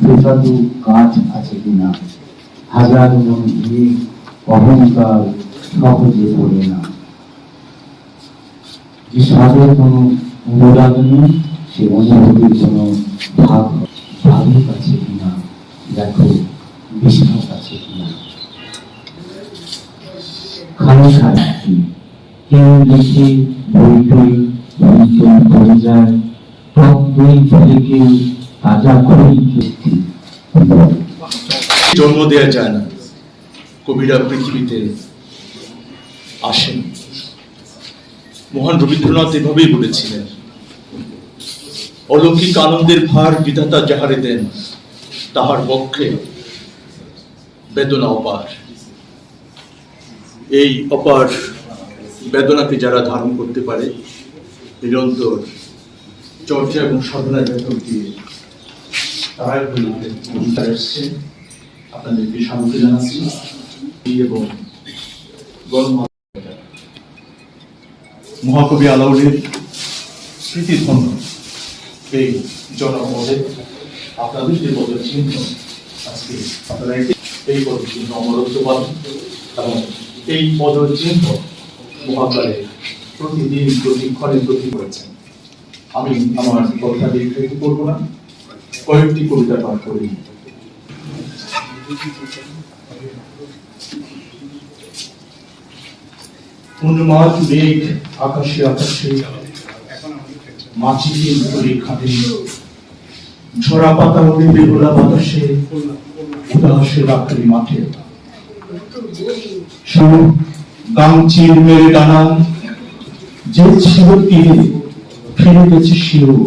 সুস্বাদু কাজ আছে কিনা? হাজার মন দিয়ে অহংকার সহজে পড়ে না। যে স্বাদের কোনো অনুরাগ নেই, সে অনুভূতির কোনো ভাব ভাবের কাছে কিনা? দেখো বিশ্বাস আছে কিনা? খালি খালি কেউ লিখে বই বই করে যায়। টক দই ফেলে কেউ জন্ম দেওয়া যায় না। কবিরা পৃথিবীতে আসেন। মহান রবীন্দ্রনাথ এভাবেই বলেছিলেন, অলৌকিক আনন্দের ভার বিধাতা যাহারে দেন, তাহার পক্ষে বেদনা অপার। এই অপার বেদনাকে যারা ধারণ করতে পারে, নিরন্তর চর্চা এবং সাধনার ভেতর দিয়ে তারাই হইতে কবিতা এসছে। আপনাদেরকে স্বাগত জানাচ্ছি। এবং মহাকবি আলাউলের স্মৃতিধন্য এই জনমতে আপনাদের যে পদচিহ্ন আজকে আপনারা এই পদচিহ্ন অমরত্ব পাবেন এবং এই পদচিহ্ন মহাকালে প্রতিদিন প্রতিক্ষণে প্রতি করেছেন আমি আমার কথা দীর্ঘায়িত করব না। কয়েকটি কবিতা পাঠ করি। উন্মাদ মেঘ আকাশে আকাশে খাটে। ঝরা পাতা বেহুলা বাতাসে উদাসে রাত্রি মাঠে। সুর গামচির মেরে ডানা, যে ছিল তীরে, ফিরে গেছে শিরো